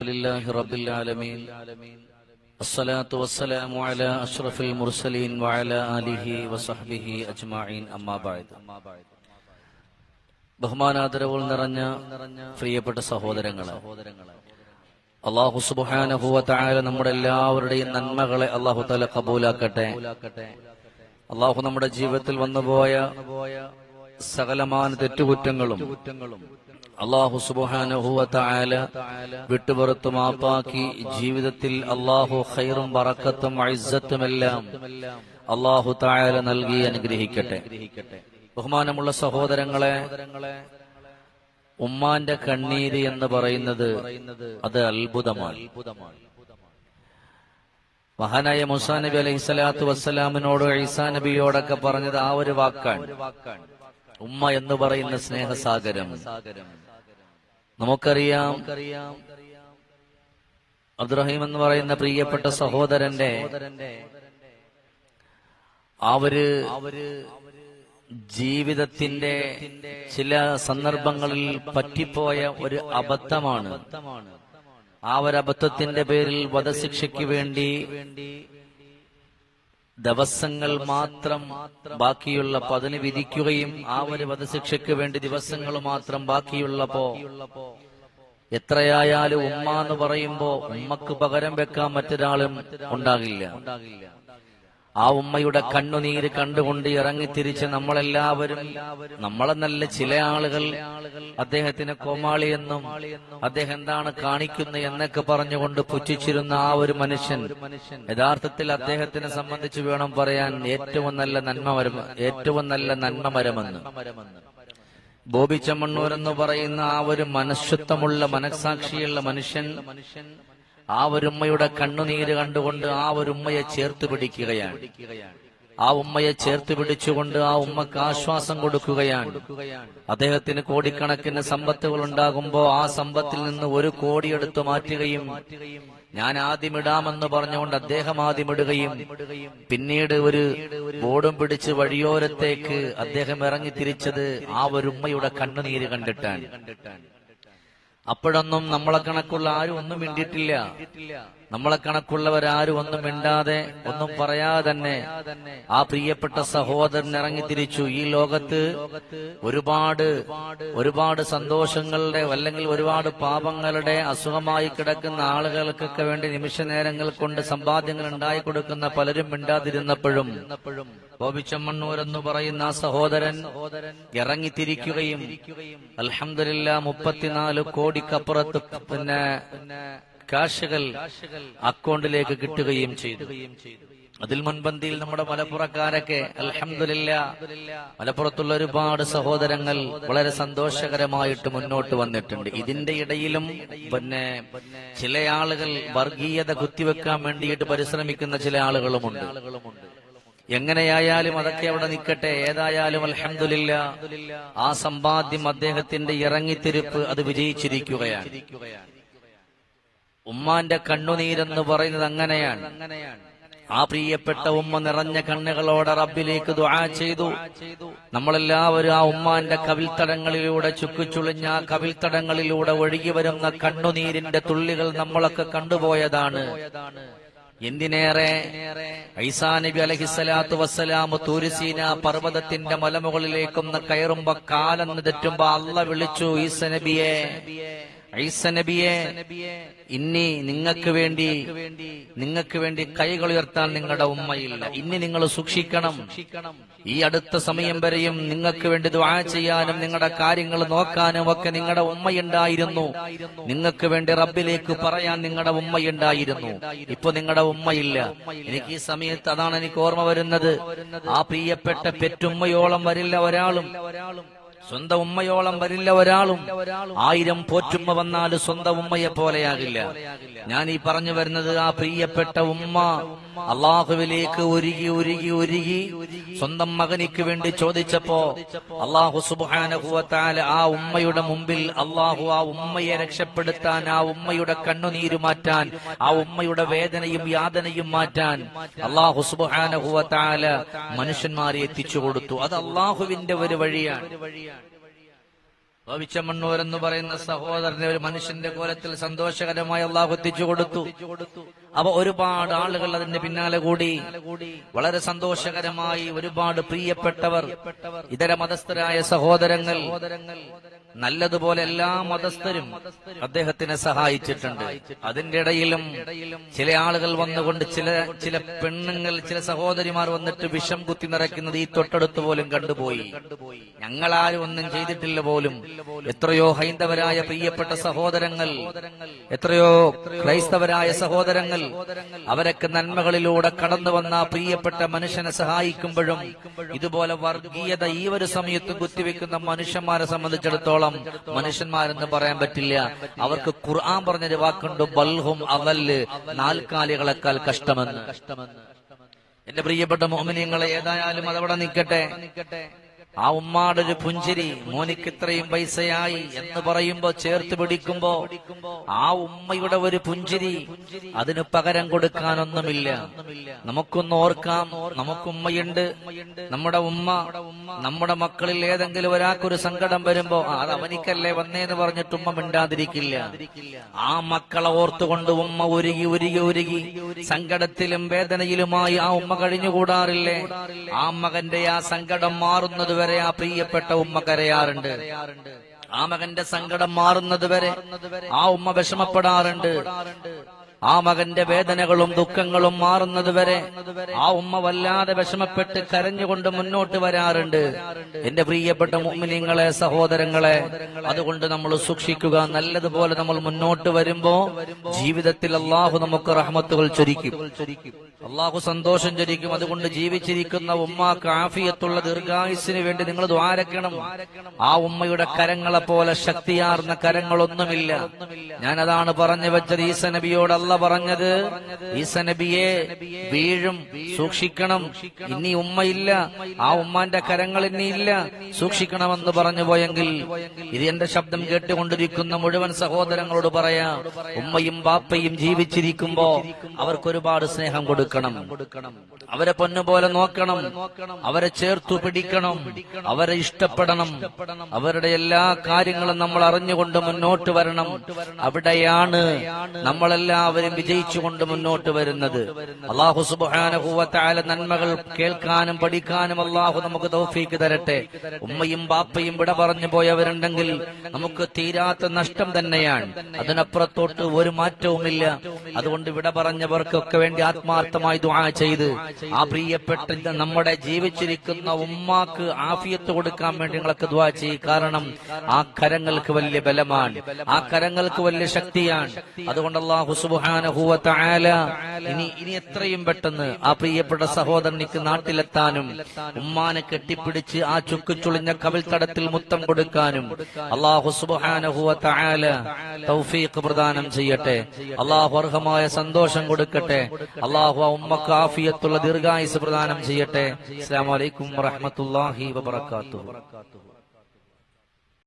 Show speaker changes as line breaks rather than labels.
لله رب العالمين الصلاة والسلام على أشرف المرسلين وعلى آله وصحبه أجمعين أما بعد ബഹുമാനാദരവുകൾ നിറഞ്ഞ പ്രിയപ്പെട്ട സഹോദരങ്ങളെ അള്ളാഹു സുബാനഹുവ തായ നമ്മുടെ എല്ലാവരുടെയും നന്മകളെ അള്ളാഹു തല കബൂലാക്കട്ടെ അള്ളാഹു നമ്മുടെ ജീവിതത്തിൽ വന്നുപോയ സകലമാന തെറ്റുകുറ്റങ്ങളും അള്ളാഹു സുബാനഹുവല വിട്ടുപുറത്ത് മാപ്പാക്കി ജീവിതത്തിൽ അള്ളാഹു ഖൈറും വറക്കത്തും ഇസ്സത്തുമെല്ലാം അള്ളാഹു തായാല നൽകി അനുഗ്രഹിക്കട്ടെ. ബഹുമാനമുള്ള സഹോദരങ്ങളെ ഉമ്മാന്റെ കണ്ണീര് എന്ന് പറയുന്നത് അത് അത്ഭുതമാണ്. മഹാനായ മുസാ നബി അലൈഹി സ്വലാത്തു വസ്സലാമിനോട് ഈസാ നബിയോടൊക്കെ പറഞ്ഞത് ആ ഒരു വാക്കാണ്. ഉമ്മ എന്ന് പറയുന്ന സ്നേഹസാഗരം. നമുക്കറിയാം അബ്ദുറഹീം എന്ന് പറയുന്ന പ്രിയപ്പെട്ട സഹോദരന്റെ അവർ ജീവിതത്തിന്റെ ചില സന്ദർഭങ്ങളിൽ പറ്റിപ്പോയ ഒരു അബദ്ധമാണ്. ആ ഒരു അബദ്ധത്തിന്റെ പേരിൽ വധശിക്ഷയ്ക്ക് വേണ്ടി ദിവസങ്ങൾ മാത്രം ബാക്കിയുള്ള പതിന് വിധിക്കുകയും ആ ഒരു വധശിക്ഷയ്ക്ക് വേണ്ടി ദിവസങ്ങൾ മാത്രം ബാക്കിയുള്ളപ്പോ എത്രയായാലും ഉമ്മ എന്ന് പറയുമ്പോ ഉമ്മക്ക് പകരം വെക്കാൻ മറ്റൊരാളും ഉണ്ടാകില്ല. ആ ഉമ്മയുടെ കണ്ണുനീര് കണ്ടുകൊണ്ട് ഇറങ്ങി തിരിച്ച് നമ്മളെല്ലാവരും നമ്മളെ നല്ല ചില ആളുകൾ അദ്ദേഹത്തിന് കോമാളി എന്നും അദ്ദേഹം എന്താണ് കാണിക്കുന്നത് എന്നൊക്കെ പറഞ്ഞുകൊണ്ട് പുച്ഛിച്ചിരുന്ന ആ ഒരു മനുഷ്യൻ യഥാർത്ഥത്തിൽ അദ്ദേഹത്തിനെ സംബന്ധിച്ച് വേണം പറയാൻ ഏറ്റവും നല്ല നന്മ ഏറ്റവും നല്ല നന്മ മരമെന്ന്. ബോബി എന്ന് പറയുന്ന ആ ഒരു മനഃശുദ്ധമുള്ള മനസാക്ഷിയുള്ള മനുഷ്യൻ ആ ഒരു ഉമ്മയുടെ കണ്ണുനീര് കണ്ടുകൊണ്ട് ആ ഒരു ഉമ്മയെ ചേർത്ത് പിടിക്കുകയാണ്. ആ ഉമ്മയെ ചേർത്ത് പിടിച്ചുകൊണ്ട് ആ ഉമ്മക്ക് ആശ്വാസം കൊടുക്കുകയാണ്. അദ്ദേഹത്തിന് കോടിക്കണക്കിന് സമ്പത്തുകൾ ഉണ്ടാകുമ്പോ ആ സമ്പത്തിൽ നിന്ന് ഒരു കോടി എടുത്തു മാറ്റുകയും ഞാൻ ആദ്യം ഇടാമെന്ന് പറഞ്ഞുകൊണ്ട് അദ്ദേഹം ആദ്യം ഇടുകയും പിന്നീട് ഒരു ബോർഡും പിടിച്ച് വഴിയോരത്തേക്ക് അദ്ദേഹം ഇറങ്ങി തിരിച്ചത് ആ ഒരു ഉമ്മയുടെ കണ്ണുനീര് കണ്ടിട്ടാണ്. അപ്പോഴൊന്നും നമ്മളെ കണക്കുള്ള ആരും ഒന്നും മിണ്ടിയിട്ടില്ല. നമ്മളെ കണക്കുള്ളവരാരും ഒന്നും മിണ്ടാതെ ഒന്നും പറയാതെ തന്നെ ആ പ്രിയപ്പെട്ട സഹോദരൻ ഇറങ്ങി തിരിച്ചു ഈ ലോകത്ത് ഒരുപാട് ഒരുപാട് സന്തോഷങ്ങളുടെ അല്ലെങ്കിൽ ഒരുപാട് പാപങ്ങളുടെ അസുഖമായി കിടക്കുന്ന ആളുകൾക്കൊക്കെ വേണ്ടി നിമിഷ നേരങ്ങൾ കൊണ്ട് സമ്പാദ്യങ്ങൾ ഉണ്ടായി കൊടുക്കുന്ന പലരും മിണ്ടാതിരുന്നപ്പോഴും ബോബിച്ചമ്മണ്ണൂർ എന്ന് പറയുന്ന ആ സഹോദരൻ ഇറങ്ങിത്തിരിക്കുകയും അലഹമില്ല മുപ്പത്തിനാല് കോടിക്കപ്പുറത്ത് പിന്നെ കാശുകൾ അക്കൗണ്ടിലേക്ക് കിട്ടുകയും ചെയ്തു. അതിൽ മുൻപന്തിയിൽ നമ്മുടെ മലപ്പുറക്കാരൊക്കെ അലഹമില്ല മലപ്പുറത്തുള്ള ഒരുപാട് സഹോദരങ്ങൾ വളരെ സന്തോഷകരമായിട്ട് മുന്നോട്ട് വന്നിട്ടുണ്ട്. ഇതിന്റെ ഇടയിലും പിന്നെ ചില ആളുകൾ വർഗീയത കുത്തിവെക്കാൻ വേണ്ടിയിട്ട് പരിശ്രമിക്കുന്ന ചില ആളുകളുമുണ്ട്. എങ്ങനെയായാലും അതൊക്കെ അവിടെ നിൽക്കട്ടെ. ഏതായാലും അലഹമില്ല ആ സമ്പാദ്യം അദ്ദേഹത്തിന്റെ ഇറങ്ങിത്തിരിപ്പ് അത് വിജയിച്ചിരിക്കുകയാണ്. ഉമ്മാന്റെ കണ്ണുനീരെന്ന് പറയുന്നത് അങ്ങനെയാണ്. ആ പ്രിയപ്പെട്ട ഉമ്മ നിറഞ്ഞ കണ്ണുകളോടെ റബ്ബിലേക്ക് ദുആ ചെയ്തു. നമ്മളെല്ലാവരും ആ ഉമ്മാന്റെ കവിൽത്തടങ്ങളിലൂടെ ചുക്കുചുളിഞ്ഞ ആ കവിൽത്തടങ്ങളിലൂടെ ഒഴുകി വരുന്ന കണ്ണുനീരിന്റെ തുള്ളികൾ നമ്മളൊക്കെ കണ്ടുപോയതാണ്. എന്തിനേറെ? ഐസാ നബി അലഹിസ്സലാത്തു വസ്സലാം തൂരിസീന പർവതത്തിന്റെ മലമുകളിലേക്കൊന്ന് കയറുമ്പോ കാലെന്ന് തെറ്റുമ്പോ അല്ല വിളിച്ചു ഈസ നബിയെ ഐസ നബിയെ ഇനി നിങ്ങൾക്ക് വേണ്ടി നിങ്ങൾക്ക് വേണ്ടി കൈകൾ ഉയർത്താൻ നിങ്ങളുടെ ഉമ്മയില്ല. ഇനി നിങ്ങൾ സൂക്ഷിക്കണം. ഈ അടുത്ത സമയം വരെയും നിങ്ങൾക്ക് വേണ്ടി ദ്വാ ചെയ്യാനും നിങ്ങളുടെ കാര്യങ്ങൾ നോക്കാനും ഒക്കെ നിങ്ങളുടെ ഉമ്മയുണ്ടായിരുന്നു. നിങ്ങൾക്ക് വേണ്ടി റബ്ബിലേക്ക് പറയാൻ നിങ്ങളുടെ ഉമ്മയുണ്ടായിരുന്നു. ഇപ്പൊ നിങ്ങളുടെ ഉമ്മയില്ല. എനിക്ക് ഈ സമയത്ത് അതാണ് എനിക്ക് ഓർമ്മ വരുന്നത്. ആ പ്രിയപ്പെട്ട പെറ്റുമ്മയോളം വരില്ല ഒരാളും. സ്വന്തം ഉമ്മയോളം വരില്ല ഒരാളും. ആയിരം പോറ്റുമ്മ വന്നാൽ സ്വന്തം ഉമ്മയെ പോലെയാകില്ല. ഞാൻ ഈ പറഞ്ഞു വരുന്നത് ആ പ്രിയപ്പെട്ട ഉമ്മ അള്ളാഹുവിലേക്ക് ഒരുകി ഒരുകി ഒരുകി സ്വന്തം മകനിക്ക് വേണ്ടി ചോദിച്ചപ്പോ അള്ളാഹു സുബാനുഭവത്താൽ ആ ഉമ്മയുടെ മുമ്പിൽ അള്ളാഹു ആ ഉമ്മയെ രക്ഷപ്പെടുത്താൻ ആ ഉമ്മയുടെ കണ്ണുനീര് മാറ്റാൻ ആ ഉമ്മയുടെ വേദനയും യാതനയും മാറ്റാൻ അള്ളാഹു സുബാനുഭവത്താല മനുഷ്യന്മാരെ എത്തിച്ചു കൊടുത്തു. അത് അള്ളാഹുവിന്റെ ഒരു വഴിയാണ്. ഭവിച്ചമണ്ണൂർ എന്ന് പറയുന്ന സഹോദരനെ ഒരു മനുഷ്യന്റെ കോലത്തിൽ സന്തോഷകരമായി അള്ളാഹു എത്തിച്ചു കൊടുത്തു. അവ ഒരുപാട് ആളുകൾ അതിന്റെ പിന്നാലെ കൂടി. വളരെ സന്തോഷകരമായി ഒരുപാട് പ്രിയപ്പെട്ടവർ ഇതര മതസ്ഥരായ സഹോദരങ്ങൾ നല്ലതുപോലെ എല്ലാ മതസ്ഥരും അദ്ദേഹത്തിനെ സഹായിച്ചിട്ടുണ്ട്. അതിന്റെ ഇടയിലും ചില ആളുകൾ വന്നുകൊണ്ട് ചില ചില പെണ്ണുങ്ങൾ ചില സഹോദരിമാർ വന്നിട്ട് വിഷം കുത്തി നിറയ്ക്കുന്നത് ഈ തൊട്ടടുത്ത് പോലും കണ്ടുപോയി. ഞങ്ങളാരും ഒന്നും ചെയ്തിട്ടില്ല പോലും. എത്രയോ ഹൈന്ദവരായ പ്രിയപ്പെട്ട സഹോദരങ്ങൾ എത്രയോ ക്രൈസ്തവരായ സഹോദരങ്ങൾ അവരൊക്കെ നന്മകളിലൂടെ കടന്നു വന്ന പ്രിയപ്പെട്ട മനുഷ്യനെ സഹായിക്കുമ്പോഴും ഇതുപോലെ വർഗീയത ഈ ഒരു സമയത്ത് കുത്തിവെക്കുന്ന മനുഷ്യന്മാരെ സംബന്ധിച്ചിടത്തോളം മനുഷ്യന്മാരെന്ന് പറയാൻ പറ്റില്ല. അവർക്ക് ഖുർആൻ പറഞ്ഞൊരു വാക്കുണ്ട് ബൽഹും അവൽ നാൽക്കാലികളെക്കാൾ കഷ്ടമെന്ന്. എന്റെ പ്രിയപ്പെട്ട മോമിനിയങ്ങളെ ഏതായാലും അതവിടെ നിൽക്കട്ടെ നിൽക്കട്ടെ. ആ ഉമ്മാടൊരു പുഞ്ചിരി മോനിക്ക് ഇത്രയും പൈസയായി എന്ന് പറയുമ്പോ ചേർത്ത് പിടിക്കുമ്പോ ആ ഉമ്മയുടെ ഒരു പുഞ്ചിരി അതിന് പകരം കൊടുക്കാനൊന്നുമില്ല. നമുക്കൊന്ന് ഓർക്കാം നമുക്ക് ഉമ്മയുണ്ട് നമ്മുടെ ഉമ്മ നമ്മുടെ മക്കളിൽ ഏതെങ്കിലും ഒരാൾക്കൊരു സങ്കടം വരുമ്പോ "ആ, അത് അവനിക്കല്ലേ വന്നേന്ന് പറഞ്ഞിട്ട് ഉമ്മ മിണ്ടാതിരിക്കില്ല. ആ മക്കളെ ഓർത്തുകൊണ്ട് ഉമ്മ ഒരുകി ഒരുകി ഒരുകി സങ്കടത്തിലും വേദനയിലുമായി ആ ഉമ്മ കഴിഞ്ഞുകൂടാറില്ലേ? ആ മകന്റെ ആ സങ്കടം മാറുന്നത് വരെ ആ പ്രിയപ്പെട്ട ഉമ്മ കരയാറുണ്ട്. ആ മകന്റെ സങ്കടം മാറുന്നത് വരെ ആ ഉമ്മ വിഷമപ്പെടാറുണ്ട്. ആ മകന്റെ വേദനകളും ദുഃഖങ്ങളും മാറുന്നത് വരെ ആ ഉമ്മ വല്ലാതെ വിഷമപ്പെട്ട് കരഞ്ഞുകൊണ്ട് മുന്നോട്ട് വരാറുണ്ട്. എന്റെ പ്രിയപ്പെട്ട മുമ്മിനിങ്ങളെ സഹോദരങ്ങളെ അതുകൊണ്ട് നമ്മൾ സൂക്ഷിക്കുക. നല്ലതുപോലെ നമ്മൾ മുന്നോട്ട് വരുമ്പോ ജീവിതത്തിൽ അള്ളാഹു നമുക്ക് റഹ്മത്തുകൾ ചൊരിക്കും. അള്ളാഹു സന്തോഷം ചൊരിക്കും. അതുകൊണ്ട് ജീവിച്ചിരിക്കുന്ന ഉമ്മ കാഫിയത്തുള്ള ദീർഘായുസിന് വേണ്ടി നിങ്ങൾ ദ്വാരക്കണം ആ ഉമ്മയുടെ കരങ്ങളെ പോലെ ശക്തിയാർന്ന കരങ്ങളൊന്നുമില്ല. ഞാൻ അതാണ് പറഞ്ഞു വെച്ചത് ഈസ നബിയോട് അല്ല പറഞ്ഞത് ഈസ നബിയെ വീഴും സൂക്ഷിക്കണം. ഇനി ഉമ്മയില്ല ആ ഉമ്മാന്റെ കരങ്ങൾ ഇനി ഇല്ല. സൂക്ഷിക്കണമെന്ന് പറഞ്ഞു പോയെങ്കിൽ ഇത് എന്റെ ശബ്ദം കേട്ടുകൊണ്ടിരിക്കുന്ന മുഴുവൻ സഹോദരങ്ങളോട് പറയാം. ഉമ്മയും ബാപ്പയും ജീവിച്ചിരിക്കുമ്പോ അവർക്ക് ഒരുപാട് സ്നേഹം കൊടുക്കണം. അവരെ പൊന്നുപോലെ നോക്കണം. അവരെ ചേർത്തു പിടിക്കണം. അവരെ ഇഷ്ടപ്പെടണം. അവരുടെ എല്ലാ കാര്യങ്ങളും നമ്മൾ അറിഞ്ഞുകൊണ്ട് മുന്നോട്ട് വരണം. അവിടെയാണ് നമ്മളെല്ലാവരും വിജയിച്ചുകൊണ്ട് മുന്നോട്ട് വരുന്നത്. അള്ളാഹു സുബാനുഭൂവത്തായ നന്മകൾ കേൾക്കാനും പഠിക്കാനും അള്ളാഹു നമുക്ക് തൗഫീക്ക് തരട്ടെ. ഉമ്മയും ബാപ്പയും വിട പറഞ്ഞു പോയവരുണ്ടെങ്കിൽ നമുക്ക് തീരാത്ത നഷ്ടം തന്നെയാണ്. അതിനപ്പുറത്തോട്ട് ഒരു മാറ്റവുമില്ല. അതുകൊണ്ട് വിട പറഞ്ഞവർക്കൊക്കെ വേണ്ടി ആത്മാർത്ഥമായി ദുആ ചെയ്ത് ആ പ്രിയപ്പെട്ട നമ്മുടെ ജീവിച്ചിരിക്കുന്ന ഉമ്മാക്ക് ആഫിയത്ത് കൊടുക്കാൻ വേണ്ടി നിങ്ങളൊക്കെ ദുആ ചെയ്യും. കാരണം ആ കരങ്ങൾക്ക് വലിയ ബലമാണ്. ആ കരങ്ങൾക്ക് വലിയ ശക്തിയാണ്. അതുകൊണ്ട് സുബ്ഹാനഹു ഇനി ഇനി എത്രയും പെട്ടെന്ന് ആ പ്രിയപ്പെട്ട സഹോദരനിക്ക് നാട്ടിലെത്താനും ഉമ്മാനെ കെട്ടിപ്പിടിച്ച് ആ ചുക്ക് ചുളിഞ്ഞ കവിൽ തടത്തിൽ മുത്തം കൊടുക്കാനും അള്ളാഹു സുബ്ഹാനഹു വ തൗഫീഖ് പ്രദാനം ചെയ്യട്ടെ. അള്ളാഹു അർഹമായ സന്തോഷം കൊടുക്കട്ടെ. അള്ളാഹു ഉമ്മക്ക് ആഫിയത്തുള്ള ദീർഘായുസ് പ്രദാനം ചെയ്യട്ടെ. അസ്സാം വലൈക്കും വറഹ്മത്തുള്ളാഹി വബറകാതുഹു.